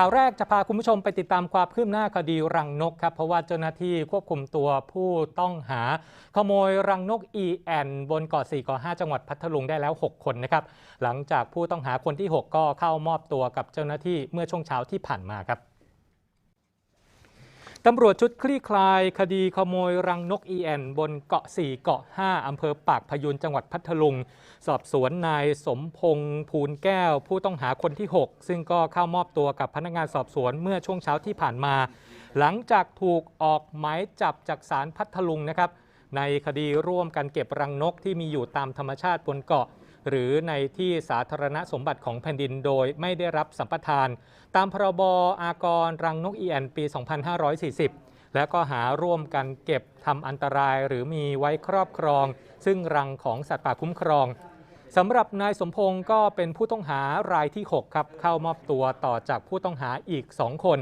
ข่าวแรกจะพาคุณผู้ชมไปติดตามความคืบหน้าคดีรังนกครับ เพราะว่าเจ้าหน้าที่ควบคุมตัวผู้ต้องหา ขโมยรังนกอีแอนบนเกาะ4เกาะ5จังหวัดพัทลุงได้แล้ว 6 คนนะครับ หลังจากผู้ต้องหาคนที่ 6 ก็เข้ามอบตัวกับเจ้าหน้าที่เมื่อช่วงเช้าที่ผ่านมาครับ ตำรวจชุดคลี่คลายคดีขโมยรังนก EN บนเกาะ 4 เกาะ 5 อำเภอปากพยุนจังหวัดพัทลุง สอบสวนนายสมพงษ์ภูลแก้ว ผู้ต้องหาคนที่ 6 ซึ่งก็เข้ามอบตัวกับพนักงานสอบสวนเมื่อช่วงเช้าที่ผ่านมา หลังจากถูกออกหมายจับจากศาลพัทลุงนะครับ ในคดีร่วมกันเก็บรังนกที่มีอยู่ตามธรรมชาติบนเกาะ หรือในที่สาธารณสมบัติของแผ่นดินโดยไม่ได้รับสัมปทาน ตามพรบอากรรังนกอีแอนปี 2540 และก็หาร่วมกันเก็บทำอันตรายหรือมีไว้ครอบครอง ซึ่งรังของสัตว์ป่าคุ้มครองสำหรับนายสมพงศ์ก็เป็นผู้ต้องหารายที่ 6 ครับ เข้ามอบตัวต่อจากผู้ต้องหาอีก 2 คน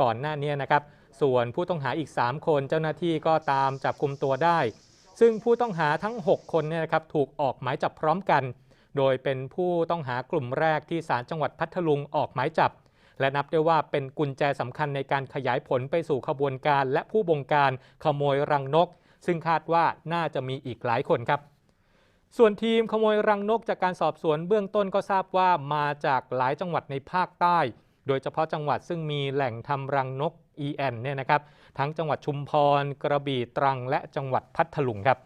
ก่อนหน้านี้นะครับ ส่วนผู้ต้องหาอีก 3 คนเจ้าหน้าที่ก็ตามจับกลุ่มตัวได้ ซึ่งผู้ต้องหาทั้ง 6 คนเนี่ยนะครับถูกออกหมายจับพร้อมกัน โดยเป็นผู้ต้องหากลุ่มแรกที่ศาลจังหวัดพัทลุงออกหมายจับ และนับได้ว่าเป็นกุญแจสำคัญในการขยายผลไปสู่ขบวนการ และผู้บงการขโมยรังนก ซึ่งคาดว่าน่าจะมีอีกหลายคนครับส่วนทีมขโมยรังนกจากการสอบสวนเบื้องต้นก็ทราบว่ามาจากหลายจังหวัดในภาคใต้ โดยเฉพาะจังหวัดซึ่งมีแหล่งทำรังนก EN เนี่ยนะครับ ทั้งจังหวัดชุมพร กระบี่ตรัง และจังหวัดพัทลุงครับ